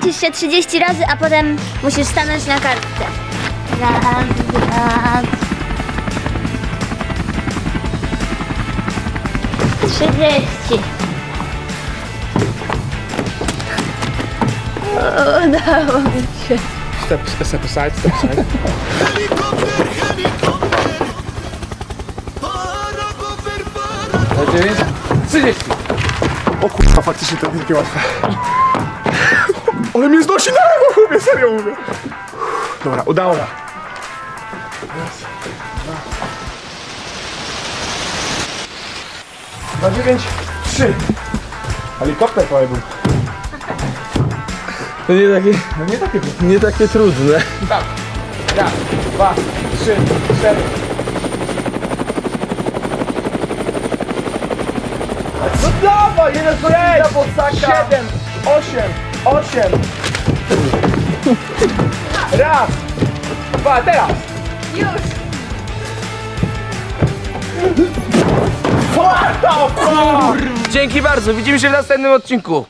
Włączysz się 30 razy, a potem musisz stanąć na kartce. Raz, dwa, trzydzieści. O, Udało mi się. Step, step aside, step aside. Helikopter, helikopter. Paragofer, paragofer. 9, 30. O kurwa, faktycznie to nie takie łatwe. Ale mnie znosi na lewo, mówię, serio mówię. Dobra, udało. Na 9, 3. Helikopter prawie był. To nie takie, No nie takie było. nie takie trudne. Tak. Raz, dwa, trzy, cztery. No dawaj, jeden z na boksaka. 7, 8, 8. Raz, dwa, teraz. Dzięki bardzo, widzimy się w następnym odcinku.